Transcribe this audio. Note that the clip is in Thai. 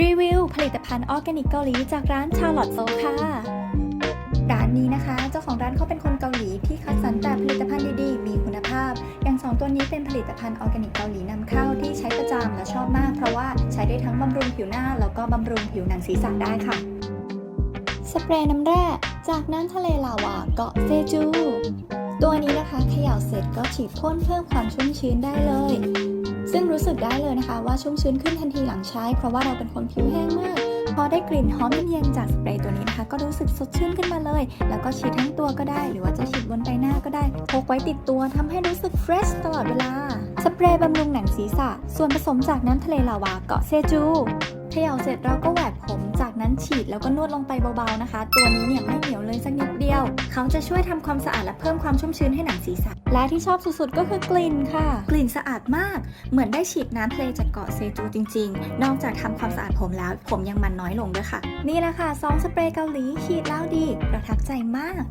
รีวิวผลิตภัณฑ์ออร์แกนิกเกาหลีจากร้านชาร์ลอตโซค่ะร้านนี้นะคะ เจ้าของร้านเขาเป็นคนเกาหลีที่คัดสรรแต่ผลิตภัณฑ์ดีๆ มีคุณภาพ อย่างสองตัวนี้เป็นผลิตภัณฑ์ออร์แกนิกเกาหลีนำเข้าที่ใช้ประจำและชอบมาก เพราะว่าใช้ได้ทั้งบำรุงผิวหน้า แล้วก็บำรุงผิวหนังศีรษะได้ค่ะ สเปรย์น้ำแร่จากน้ำทะเลลาวาเกาะเซจู ตัวนี้นะคะเขย่าเสร็จก็ฉีดพ่นเพิ่มความชุ่มชื้นได้เลย ซึ่งรู้สึกได้เลยนะคะว่าชุ่มชื้นขึ้นทันทีหลังใช้ เพราะว่าเราเป็นคนผิวแห้งมาก พอได้กลิ่นหอมเย็นๆจากสเปรย์ตัวนี้นะคะ ก็รู้สึกสดชื่นขึ้นมาเลย แล้วก็ฉีดทั้งตัวก็ได้ หรือว่าจะฉีดบนใบหน้าก็ได้พกไว้ติดตัวทำให้รู้สึกเฟรชตลอดเวลาสเปรย์บำรุงหนังศีรษะ ส่วนผสมจากน้ำทะเลลาวาเกาะเซจูเขย่าเสร็จเราก็แหวกผม จากนั้นฉีดแล้วก็นวดลงไปเบาๆนะคะ ตัวนี้เนี่ยไม่เหนียวเลยสักนิด เดียวเขาจะช่วยทำความสะอาดและเพิ่มความชุ่มชื้นให้หนังศีรษะ และที่ชอบสุดๆ ก็คือกลิ่นค่ะ กลิ่นสะอาดมาก เหมือนได้ฉีดน้ำทะเลจากเกาะเซจูจริง ๆ นอกจากทำความสะอาดผมแล้ว ผมยังมันน้อยลงด้วยค่ะ นี่แหละค่ะซองสเปรย์เกาหลีฉีดแล้วดี ประทับใจมาก